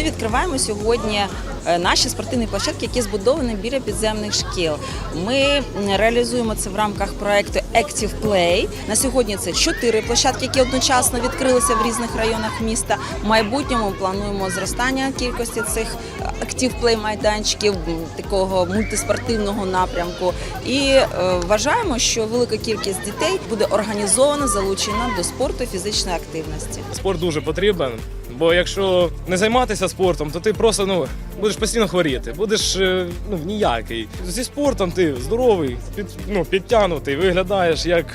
відкриваємо сьогодні е, наші спортивні площадки, які збудовані біля підземних шкіл. Ми реалізуємо це в рамках проекту Active Play. На сьогодні це чотири площадки, які одночасно відкрилися в різних районах міста. В майбутньому плануємо зростання кількості цих Active Play майданчиків, такого мультиспортивного напрямку. І е, вважаємо, що велика кількість дітей буде організовано залучена до спорту фізичної активності. Спорт дуже потрібен, бо якщо не займатися спортом, то ти просто ну будеш постійно хворіти, будеш е, ну ніякий. Зі спортом ти здоровий, під, ну, підтягнутий, виглядаєш як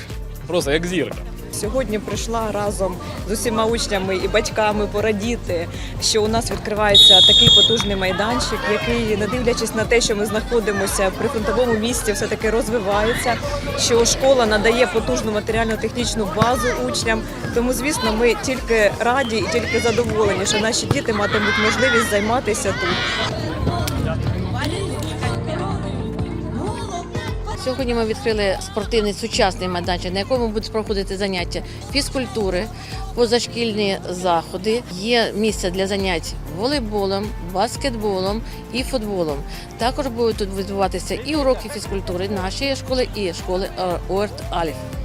просто як зірка. Сьогодні прийшла разом з усіма учнями і батьками порадіти, що у нас відкривається такий потужний майданчик, який, не дивлячись на те, що ми знаходимося при фронтовому місті, все таки розвивається. Що школа надає потужну матеріально-технічну базу учням. Тому, звісно, ми тільки раді і тільки задоволені, що наші діти матимуть можливість займатися тут. Сьогодні ми відкрили спортивний сучасний майданчик, на якому будуть проходити заняття фізкультури, позашкільні заходи. Є місце для занять волейболом, баскетболом і футболом. Також будуть тут відбуватися і уроки фізкультури нашої школи, і школи е, Орт Альф.